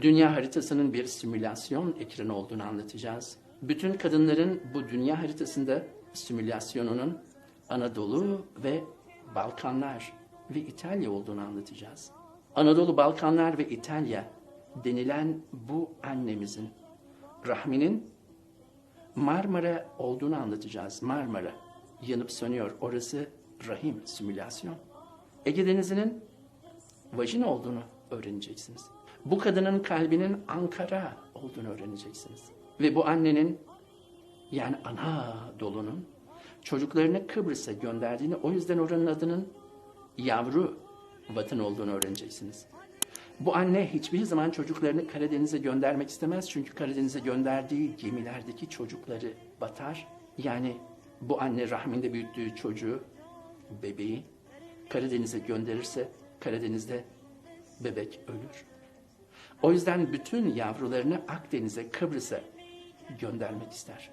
dünya haritasının bir simülasyon ekranı olduğunu anlatacağız. Bütün kadınların bu dünya haritasında simülasyonunun Anadolu ve Balkanlar ve İtalya olduğunu anlatacağız. Anadolu, Balkanlar ve İtalya denilen bu annemizin rahminin Marmara olduğunu anlatacağız. Marmara yanıp sönüyor. Orası rahim simülasyon. Ege Denizi'nin vajin olduğunu öğreneceksiniz. Bu kadının kalbinin Ankara olduğunu öğreneceksiniz. Ve bu annenin yani Anadolu'nun çocuklarını Kıbrıs'a gönderdiğini o yüzden oranın adının yavru vatan olduğunu öğreneceksiniz. Bu anne hiçbir zaman çocuklarını Karadeniz'e göndermek istemez. Çünkü Karadeniz'e gönderdiği gemilerdeki çocukları batar. Yani bu anne rahminde büyüttüğü çocuğu, bebeği Karadeniz'e gönderirse Karadeniz'de bebek ölür. O yüzden bütün yavrularını Akdeniz'e, Kıbrıs'a göndermek ister.